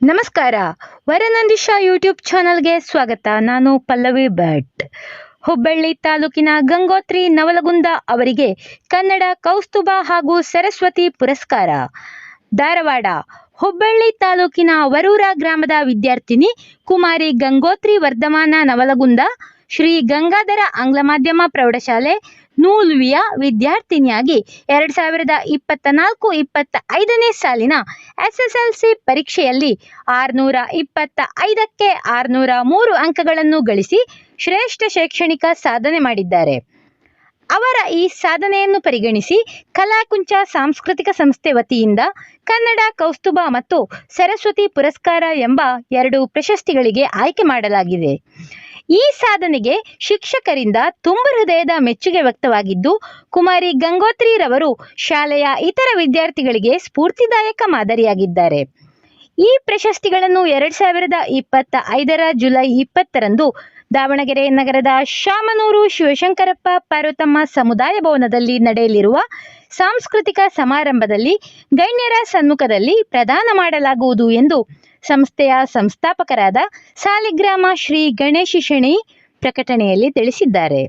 ನಮಸ್ಕಾರ. ವರನಂದಿಶ ಯೂಟ್ಯೂಬ್ ಚಾನಲ್ಗೆ ಸ್ವಾಗತ. ನಾನು ಪಲ್ಲವಿ ಭಟ್. ಹುಬ್ಬಳ್ಳಿ ತಾಲೂಕಿನ ಗಂಗೋತ್ರಿ ನವಲಗುಂದ ಅವರಿಗೆ ಕನ್ನಡ ಕೌಸ್ತುಭ ಹಾಗೂ ಸರಸ್ವತಿ ಪುರಸ್ಕಾರ. ಧಾರವಾಡ, ಹುಬ್ಬಳ್ಳಿ ತಾಲೂಕಿನ ವರೂರ ಗ್ರಾಮದ ವಿದ್ಯಾರ್ಥಿನಿ ಕುಮಾರಿ ಗಂಗೋತ್ರಿ ವರ್ಧಮಾನ ನವಲಗುಂದ, ಶ್ರೀ ಗಂಗಾಧರ ಆಂಗ್ಲ ಮಾಧ್ಯಮ ಪ್ರೌಢಶಾಲೆ ನೂಲ್ವಿಯ ವಿದ್ಯಾರ್ಥಿನಿಯಾಗಿ ಎರಡು ಸಾವಿರದ ಇಪ್ಪತ್ತ ನಾಲ್ಕು, ಇಪ್ಪತ್ತ ಐದನೇ ಸಾಲಿನ ಎಸ್ ಎಸ್ ಎಲ್ ಸಿ ಪರೀಕ್ಷೆಯಲ್ಲಿ ಆರುನೂರ ಇಪ್ಪತ್ತ ಐದಕ್ಕೆ ಆರುನೂರ ಮೂರು ಅಂಕಗಳನ್ನು ಗಳಿಸಿ ಶ್ರೇಷ್ಠ ಶೈಕ್ಷಣಿಕ ಸಾಧನೆ ಮಾಡಿದ್ದಾರೆ. ಅವರ ಈ ಸಾಧನೆಯನ್ನು ಪರಿಗಣಿಸಿ ಕಲಾಕುಂಚ ಸಾಂಸ್ಕೃತಿಕ ಸಂಸ್ಥೆ ವತಿಯಿಂದ ಕನ್ನಡ ಕೌಸ್ತುಭ ಮತ್ತು ಸರಸ್ವತಿ ಪುರಸ್ಕಾರ ಎಂಬ ಎರಡು ಪ್ರಶಸ್ತಿಗಳಿಗೆ ಆಯ್ಕೆ ಮಾಡಲಾಗಿದೆ. ಈ ಸಾಧನೆಗೆ ಶಿಕ್ಷಕರಿಂದ ತುಂಬ ಹೃದಯದ ಮೆಚ್ಚುಗೆ ವ್ಯಕ್ತವಾಗಿದ್ದು ಕುಮಾರಿ ಗಂಗೋತ್ರಿರವರು ಶಾಲೆಯ ಇತರ ವಿದ್ಯಾರ್ಥಿಗಳಿಗೆ ಸ್ಫೂರ್ತಿದಾಯಕ ಮಾದರಿಯಾಗಿದ್ದಾರೆ. ಈ ಪ್ರಶಸ್ತಿಗಳನ್ನು ಎರಡ್ ಸಾವಿರದ ಇಪ್ಪತ್ತ ಐದರ ಜುಲೈ ಇಪ್ಪತ್ತರಂದು ದಾವಣಗೆರೆ ನಗರದ ಶಾಮನೂರು ಶಿವಶಂಕರಪ್ಪ ಪಾರ್ವತಮ್ಮ ಸಮುದಾಯ ಭವನದಲ್ಲಿ ನಡೆಯಲಿರುವ ಸಾಂಸ್ಕೃತಿಕ ಸಮಾರಂಭದಲ್ಲಿ ಗಣ್ಯರ ಸಮ್ಮುಖದಲ್ಲಿ ಪ್ರದಾನ ಮಾಡಲಾಗುವುದು ಎಂದು ಸಂಸ್ಥೆಯ ಸಂಸ್ಥಾಪಕರಾದ ಸಾಲಿಗ್ರಾಮ ಶ್ರೀ ಗಣೇಶ ಶೆಣಿ ಪ್ರಕಟಣೆಯಲ್ಲಿ ತಿಳಿಸಿದ್ದಾರೆ.